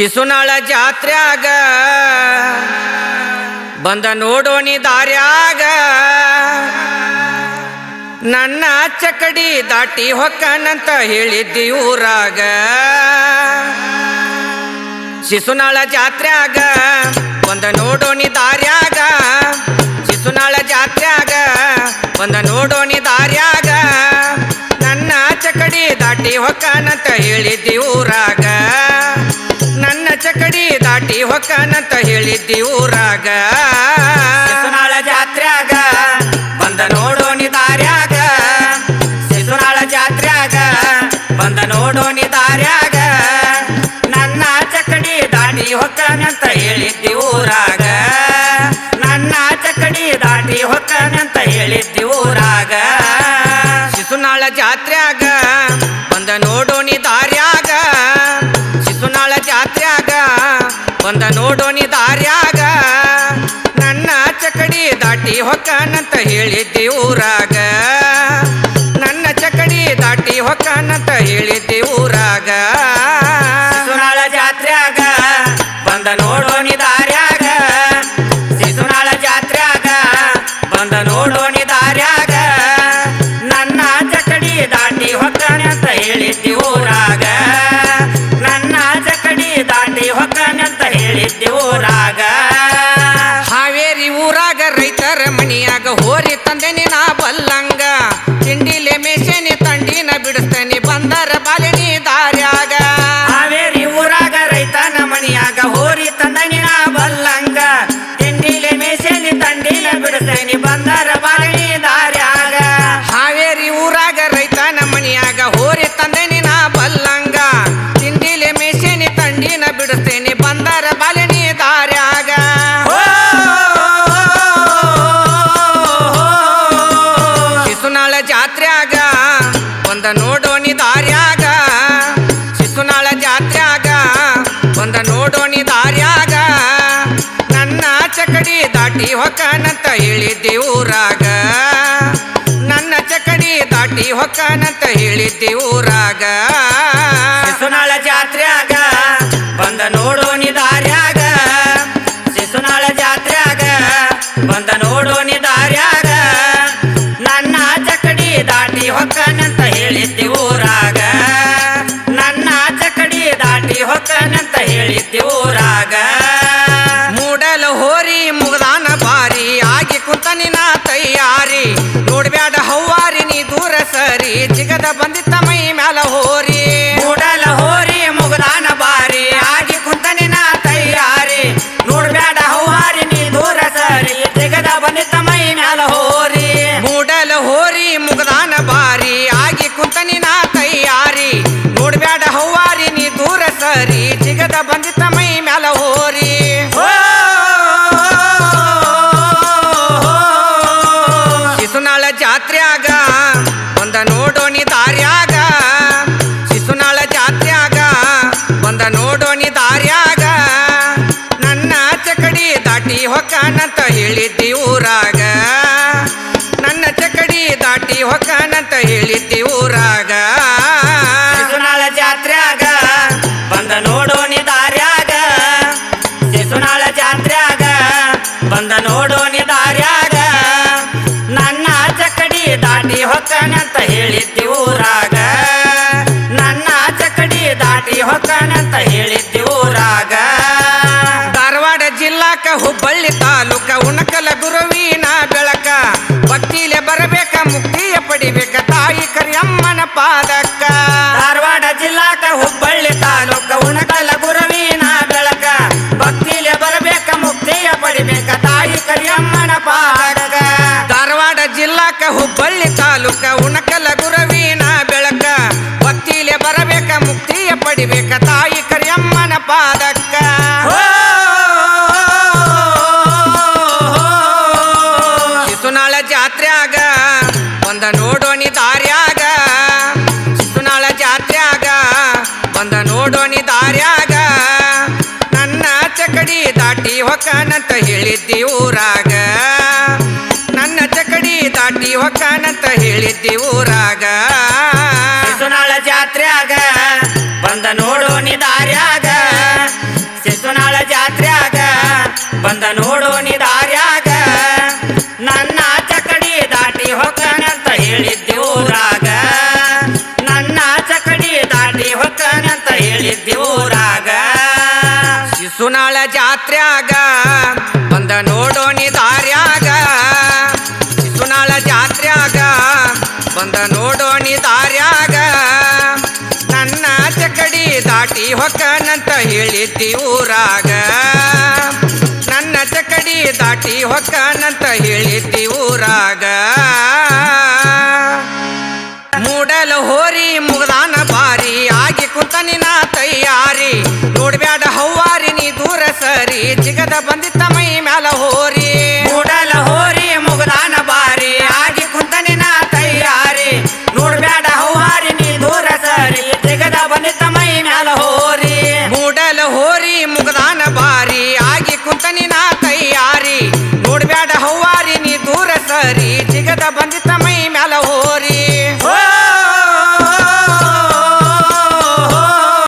ಶಿಶುನಾಳ ಜಾತ್ರ್ಯಾಗ ಬಂದ ನೋಡೋಣಿ ದಾರ್ಯಾಗ. ನನ್ನ ಚಕಡಿ ದಾಟಿ ಹೊಕ್ಕನಂತ ಹೇಳಿದ್ದಿ ಊರಾಗ. ಶಿಶುನಾಳ ಜಾತ್ರ್ಯಾಗ ಬಂದ ನೋಡೋಣಿ ದಾರ್ಯಾಗ. ಶಿಶುನಾಳ ಜಾತ್ರ್ಯಾಗ ಬಂದ ನೋಡೋಣಿ ದಾರ್ಯಾಗ. ನನ್ನ ಚಕಡಿ ದಾಟಿ ಹೊಕ್ಕನಂತ ಹೇಳಿದ್ದಿ ಊರಾಗ. ಚಕಡಿ ದಾಟಿ ಹೊಕ್ಕನಂತ ಹೇಳಿದ್ದಿ ಊರಾಗ. ನಾಳ ಜಾತ್ರ್ಯಾಗ, ಬಂದ ನೋಡೋಣಿ ದಾರ್ಯಾಗ ಶಿಶುನಾಳ ಜಾತ್ರ್ಯಾಗ, ಬಂದ ನೋಡೋಣಿ ದಾರ್ಯಾಗ ನನ್ನ ಚಕಡಿ ದಾಟಿ ಹೊಕ್ಕನಂತ ಹೇಳಿದ್ದಿ ಊರಾಗ. ನನ್ನ ಚಕಡಿ ದಾಟಿ ಹೊಕ್ಕನಂತ ಹೇಳಿದ್ದಿ ಊರಾಗ. ಶಿಶುನಾಳ ಜಾತ್ರ್ಯಾಗ, ಬಂದ ನೋಡೋಣಿ ದಾರ್ಯಾಗ ಬಂದ ನೋಡೋನಿ ದಾರ್ಯಾಗ ನನ್ನ ಚಕಡಿ ದಾಟಿ ಹೊಕ್ಕನಂತ ಹೇಳಿದ್ದಿ ಊರಾಗ. ನನ್ನ ಚಕಡಿ ದಾಟಿ ಹೊಕ್ಕನಂತ ಹೇಳಿದ್ದಿ ಊರಾಗ. ಸುನಾಳ ಜಾತ್ರ್ಯಾಗ ಬಂದ ನೋಡೋನಿ ದಾರ್ಯಾಗ ಶಿಶುನಾಳ ಜಾತ್ರ್ಯಾಗ ಬಂದ ನೋಡೋಣಿ ಹೋರಿ ತಂದೆನಿ ನಾ ಬಲ್ಲಂಗ ತಿಂಡಿಲೆ ಮೇಸೆನಿ ತಂಡಿನ ಬಿಡಿಸ್ತೇನೆ ಒಂದ ನೋಡೋಣಿ ದಾರ್ಯಾಗ, ಶಿಶುನಾಳ ಜಾತ್ರ್ಯಾಗ ಒಂದ ನೋಡೋಣಿ ದಾರ್ಯಾಗ, ನನ್ನ ಚಕಡಿ ದಾಟಿ ಹೊಕ್ಕನಂತ ಹೇಳಿದ್ದಿ ಊರಾಗ. ನನ್ನ ಚಕಡಿ ದಾಟಿ ಹೊಕ್ಕನಂತ ಹೇಳಿದ್ದಿ ಊರಾಗ. ಶಿಶುನಾಳ ಜಿಗದ ಬಂದಿತ್ತ ಮೈ ಮ್ಯಾಲ ಹೋರಿ. ಶಿಶುನಾಳ ಜಾತ್ರ್ಯಾಗ ಒಂದ ನೋಡೋಣಿ ದಾರ್ಯಾಗ. ಶಿಶುನಾಳ ಜಾತ್ರ್ಯಾಗ ಒಂದ ನೋಡೋಣಿ ದಾರ್ಯಾಗ. ನನ್ನ ಚಕಡಿ ದಾಟಿ ಹೊಕ್ಕನಂತ ಹೇಳಿದ್ದಿ ಊರಾಗ. ನನ್ನ ಚಕಡಿ ದಾಟಿ ಹೊಕ್ಕನಂತ ಹೇಳಿದ್ದಿ ಬಂದ ನೋಡೋಣಿ ದಾರ್ಯಾಗ ನನ್ನ ಚಕಡಿ ದಾಟಿ ಅಂತ ಹೇಳಿದ್ದಿ ಊರಾಗ. ನನ್ನ ಚಕಡಿ ದಾಟಿ ಅಂತ ಹೇಳಿದ್ದಿ ಊರಾಗ. ಧಾರವಾಡ ಜಿಲ್ಲಾಕ ಹುಬ್ಬಳ್ಳಿ ತಾಲೂಕ ಉಣಕಲ ಗುರುವಿನ ಉಣಕಲ ಗುರುವಿನ ಬೆಳಕ. ಭಕ್ತಿಲೆ ಬರಬೇಕ ಮುಕ್ತಿಯ ಪಡಿಬೇಕ. ತಾಯಿ ಕರಿಯಮ್ಮನ ಪಾದಕ್ಕ. ಶಿಶುನಾಳ ಜಾತ್ರ್ಯಾಗ ಒಂದ ನೋಡೋಣಿ ದಾರ್ಯಾಗ. ಶಿಶುನಾಳ ಜಾತ್ರ್ಯಾಗ ಒಂದ ನೋಡೋಣಿ ದಾರ್ಯಾಗ. ನನ್ನ ಚಕಡಿ ದಾಟಿ ಹೊಕ್ಕನಂತ ಹೇಳಿದ್ದಿ ಊರಾಗ. ನನ್ನ ಚಕಡಿ ದಾಟಿ ಹೊಕ್ಕಾನಂತ ಹೇಳಿದ್ದಿ ಊರಾಗ ಶಿಶುನಾಳ ಜಾತ್ರೆಯಾಗ ಬಂದ ನೋಡೋ ನಿ ದಾರ್ಯಾಗ ಶಿಶುನಾಳ ಬಂದ ನೋಡೋ ನಿದಾರ್ಯಾಗ ನನ್ನ ಚಕಡಿ ದಾಟಿ ಹೊಕ್ಕಾನಂತ ಹೇಳಿದ್ದಿ ಊರಾಗ ನನ್ನ ಚಕಡಿ ದಾಟಿ ಹೊಕ್ಕಾನಂತ ಹೇಳಿದ್ದಿ ಊರಾಗ ಶಿಶುನಾಳ ಜಾತ್ರ್ಯಾಗ ದಾಟಿ ಹೊಕ್ಕನಂತ ಹೇಳಿದ್ದಿ ಊರಾಗ. ನನ್ನ ಚಕಡಿ ದಾಟಿ ಹೊಕ್ಕನಂತ ಹೇಳಿದ್ದಿ ಊರಾಗ. ಮೂಡಲ ಹೋರಿ ಮುಗದಾನ ಬಾರಿ, ಆಗಿ ಕುಂತ ತಯಾರಿ. ನೋಡ್ಬ್ಯಾಡ ಹೌವಾರಿ ನೀ ದೂರ ಸರಿ. ಜಿಗದ ಬಂದಿತ್ತ ಮೈ ಮ್ಯಾಲ ಹೋರಿ.